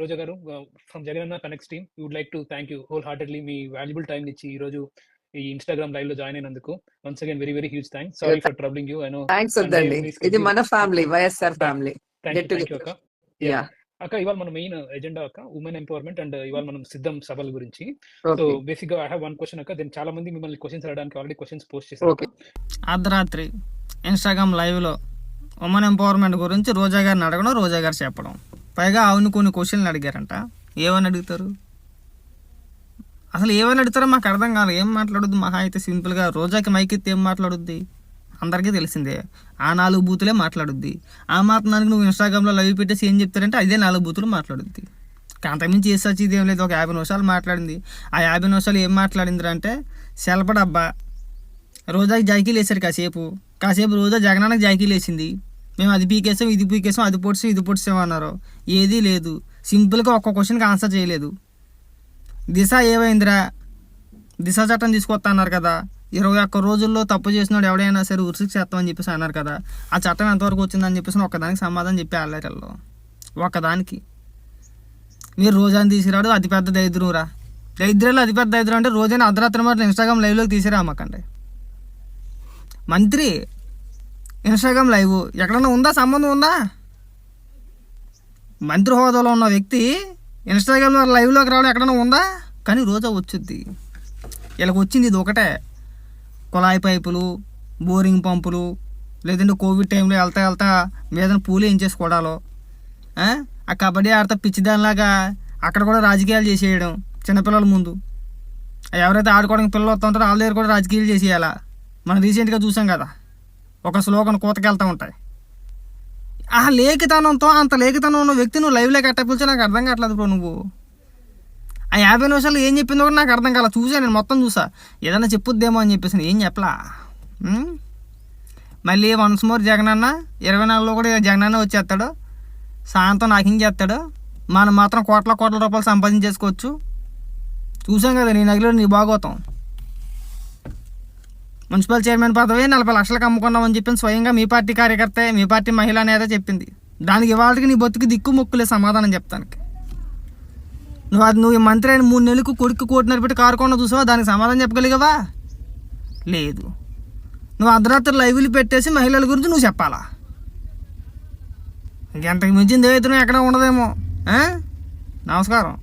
రోజా గారు from Jagananna connects team would like to thank you wholeheartedly me valuable time ఇచ్చి ఈ రోజు ఈ ఇన్స్టాగ్రామ్ లైవ్లో జాయిన్ అయినందుకు. Once again very very huge thanks sorry for troubling you I no thanks వద్దండి. ఇది మన ఫ్యామిలీ వైఎస్ఆర్ ఫ్యామిలీ. అక్క యా అక్క ఇవాళ మన మెయిన్ ఎజెండా అక్క ఉమెన్ ఎంపవర్మెంట్ అండ్ ఇవాళ మనం సిద్ధం సభల గురించి. సో బేసిక్గా ఐ హావ్ వన్ క్వశ్చన్ అక్క దెన్ చాలా మంది మిమ్మల్ని క్వశ్చన్స్ అడగడానికి ఆల్రెడీ క్వశ్చన్స్ పోస్ట్ చేశారు ఓకే అర్ధరాత్రి ఇన్స్టాగ్రామ్ లైవ్లో ఉమెన్ ఎంపవర్మెంట్ గురించి రోజా గారిని అడగడం రోజా గారు చెప్పడం. పైగా అవును కొన్ని క్వశ్చన్లు అడిగారంట. ఏమని అడుగుతారు? అసలు ఏమని అడుగుతారో మాకు అర్థం కాదు. ఏం మాట్లాడుద్ది? మహా అయితే సింపుల్గా రోజాకి మైక్ ఏం మాట్లాడుద్ది? అందరికీ తెలిసిందే. ఆ నాలుగు బూతులే మాట్లాడుద్ది. ఆ మాత్రానికి నువ్వు ఇన్స్టాగ్రామ్లో లైవ్ పెట్టేసి ఏం చెప్తారంటే అదే నాలుగు బూతులు మాట్లాడుద్ది. అంతకుమించి చేసి ఇది ఏం లేదు. ఒక యాభై నిమిషాలు మాట్లాడింది. ఆ యాభై నిమిషాలు ఏం మాట్లాడింది అంటే సెలపడబ్బా. రోజాకి జాకీలు వేసారు కాసేపు. కాసేపు రోజా జగనానికి జాకీలు వేసింది మేము అది పీకేసాం ఇది పీకేసాం అది పొడిసాం ఇది పొడిసాం అన్నారు. ఏదీ లేదు. సింపుల్గా ఒక్క క్వశ్చన్కి ఆన్సర్ చేయలేదు. దిశ ఏమైందిరా? దిశ చట్టం తీసుకొస్తా అన్నారు కదా. ఇరవై ఒక్క రోజుల్లో తప్పు చేసినాడు ఎవడైనా సరే ఉరుసుకు చేస్తామని చెప్పేసి అన్నారు కదా. ఆ చట్టం ఎంతవరకు వచ్చిందని చెప్పేసి ఒక్కదానికి సమాధానం చెప్పి ఆడలేటల్లో ఒక్కదానికి. మీరు రోజాని తీసిరాడు అతి పెద్ద దరిద్రంరా. దరిద్రాలు అతి పెద్ద దరిద్రం అంటే రోజైనా అర్ధరాత్రి మాటలు ఇన్స్టాగ్రామ్ లైవ్లోకి తీసిరామకండి. మంత్రి ఇన్స్టాగ్రామ్ లైవ్. ఎక్కడన్నా ఉందా? సంబంధం ఉందా? మంత్రి హోదాలో ఉన్న వ్యక్తి ఇన్స్టాగ్రామ్ లైవ్లోకి రావడం ఎక్కడన్నా ఉందా? కానీ రోజా వచ్చుద్ది. వీళ్ళకి వచ్చింది ఇది ఒకటే. కుళాయి పైపులు బోరింగ్ పంపులు లేదంటే కోవిడ్ టైంలో వెళ్తా వెళ్తా మీద పూలు ఏం చేసుకోవడాలో ఆ? ఆ కబడ్డీ ఆడతా పిచ్చిదానిలాగా అక్కడ కూడా రాజకీయాలు చేసేయడం చిన్నపిల్లల ముందు. ఎవరైతే ఆడుకోవడానికి పిల్లలు వస్తుంటారో వాళ్ళ దగ్గర కూడా రాజకీయాలు చేసేయాలా? మనం రీసెంట్గా చూసాం కదా. ఒక స్లోగన్ కూతకెళ్తూ ఉంటాయి. ఆ లేఖితనంతో అంత లేఖితనం ఉన్న వ్యక్తి నువ్వు లైవ్లో కట్టపిలిచి నాకు అర్థం కావట్లేదు బ్రో నువ్వు. ఆ యాభై నిమిషాలు ఏం చెప్పిందో కూడా నాకు అర్థం కాల. చూసా నేను మొత్తం చూసా. ఏదైనా చెప్పుద్దేమో అని చెప్పేసి నేను ఏం చెప్పలా? మళ్ళీ వన్స్ మోర్ జగన్ అన్న ఇరవై నాలుగులో కూడా జగన్ అన్న వచ్చేస్తాడు. సాయంత్రం నాకింగ్ చేస్తాడు? మనం మాత్రం కోట్ల కోట్ల రూపాయలు సంపాదించేసుకోవచ్చు. చూసాం కదా నీ నగిలో నీ బాగోతాం మున్సిపల్ చైర్మన్ పదవి నలభై లక్షలకు అమ్ముకున్నామని చెప్పి స్వయంగా మీ పార్టీ కార్యకర్తే మీ పార్టీ మహిళ అనేది చెప్పింది. దానికి ఇవాళకి నీ బతుకు దిక్కు మొక్కులే సమాధానం చెప్తానికి. నువ్వు అది నువ్వు ఈ మంత్రి అయిన మూడు నెలలకు కొడుకు కోటిన్నర పెట్టి కారు కొన్న చూసావా? దానికి సమాధానం చెప్పగలిగావా? లేదు. నువ్వు అర్ధరాత్రి లైవ్లు పెట్టేసి మహిళల గురించి నువ్వు చెప్పాలా? ఇంకెంతకు మించింది ఏదైతే ఎక్కడ ఉండదేమో నమస్కారం.